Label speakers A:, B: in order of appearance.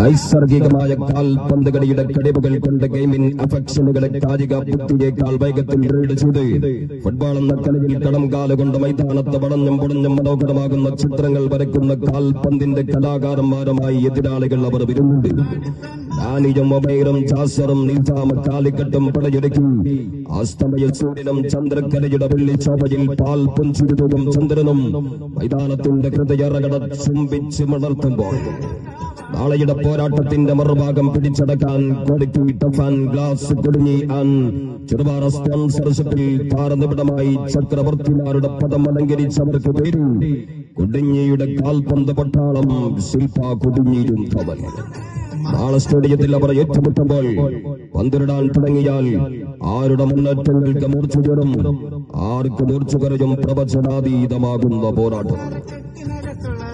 A: നൈസർഗികമായ കാൽപന്തുകളിയുടെ കഴിവുകൾ കൊണ്ട് ഗെയിമിൻ അഫക്ഷനുകളെ കാലിക ബുദ്ധിയേക്കാൾ വേഗത്തിൽ റീഡ് ചെയ്ത് ഫുട്ബോൾ എന്ന കളിയിൽ കടം കാലുകൊണ്ട് മൈതാനത്ത് വളഞ്ഞും പൊടഞ്ഞും മനോഹരമാകുന്ന ചിത്രങ്ങൾ വരയ്ക്കുന്ന കാൽപന്തിന്റെ കലാകാരന്മാരുമായി എതിരാളികൾ അവർ വരുന്നുണ്ട്. ഡാനിയും ഒബൈറും ജാസറും നിസാമ കാലിക്കട്ടും പടയൊരുക്കി. അസ്തമയ സൂര്യനും ചന്ദ്രക്കരയുടെ വെള്ളിച്ചോപയിൽ പാൽ പുഞ്ചിരുതും ചന്ദ്രനും മൈതാനത്തിന്റെ ഹൃദയറകട ചുംബിച്ച് മണർത്തുമ്പോൾ നാളെയുടെ പോരാട്ടത്തിന്റെ മറുഭാഗം പിടിച്ചടക്കാൻ കൊടുക്കി ടഫാൻ ഗ്ലാസ് കുടുങ്ങി ആൻ ചെറുപാറ സ്പോൺസർഷിപ്പിൽ താരനിബിഡമായി ചക്രവർത്തിമാരുടെ പദം അലങ്കരിച്ചവർക്ക് പേര്. കുടുങ്ങിയുടെ കാൽപന്ത് പട്ടാളം ശില്പ കുടുങ്ങിയും തവൻ നാളെ സ്റ്റേഡിയത്തിൽ അവർ ഏറ്റുമുട്ടുമ്പോൾ പന്തിരിടാൻ തുടങ്ങിയാൽ ആരുടെ മുന്നേറ്റങ്ങൾക്ക് മൂർച്ചയുറും ആർക്ക് മൂർച്ച കുറയും പ്രവചനാതീതമാകുന്ന പോരാട്ടം.